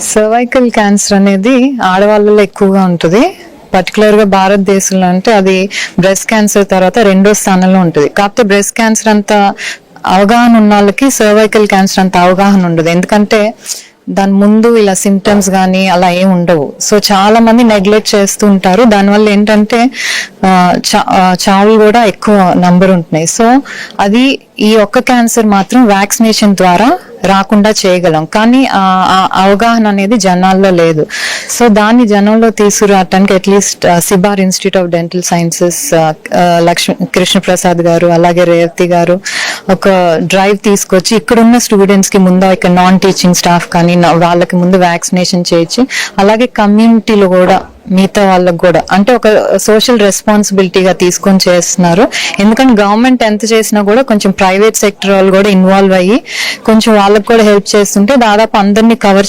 Cervical cancer అనేది ఆడవాళ్ళలో ఎక్కువగా ఉంటుంది. పర్టికులర్గా భారతదేశంలో అంటే అది బ్రెస్ట్ క్యాన్సర్ తర్వాత రెండో స్థానంలో ఉంటుంది. కాకపోతే బ్రెస్ట్ క్యాన్సర్ అంత అవగాహన ఉన్న వాళ్ళకి సర్వైకల్ క్యాన్సర్ అంత అవగాహన ఉండదు. ఎందుకంటే దాని ముందు ఇలా సిమ్టమ్స్ కానీ అలా ఏం ఉండవు. సో చాలా మంది నెగ్లెక్ట్ చేస్తూ ఉంటారు. దానివల్ల ఏంటంటే చా- చావులు కూడా ఎక్కువ నంబర్ ఉంటున్నాయి. సో అది ఈ ఒక్క క్యాన్సర్ మాత్రం వ్యాక్సినేషన్ ద్వారా రాకుండా చేయగలం. కానీ ఆ అవగాహన అనేది జనాల్లో లేదు. సో దాన్ని జనంలో తీసుకురావటానికి at least Sibar institute of dental sciences Lakshmi Krishnaprasad garu అలాగే రేవతి గారు ఒక డ్రైవ్ తీసుకొచ్చి ఇక్కడున్న స్టూడెంట్స్కి ముందు ఇక్కడ నాన్ టీచింగ్ స్టాఫ్ కానీ వాళ్ళకి ముందు వ్యాక్సినేషన్ చేయించి అలాగే కమ్యూనిటీలో కూడా మిగతా వాళ్ళకు కూడా అంటే ఒక సోషల్ రెస్పాన్సిబిలిటీగా తీసుకొని చేస్తున్నారు. ఎందుకంటే గవర్నమెంట్ ఎంత చేసినా కూడా కొంచెం ప్రైవేట్ సెక్టర్ వాళ్ళు కూడా ఇన్వాల్వ్ అయ్యి కొంచెం వాళ్ళకు కూడా హెల్ప్ చేస్తుంటే దాదాపు అందరినీ కవర్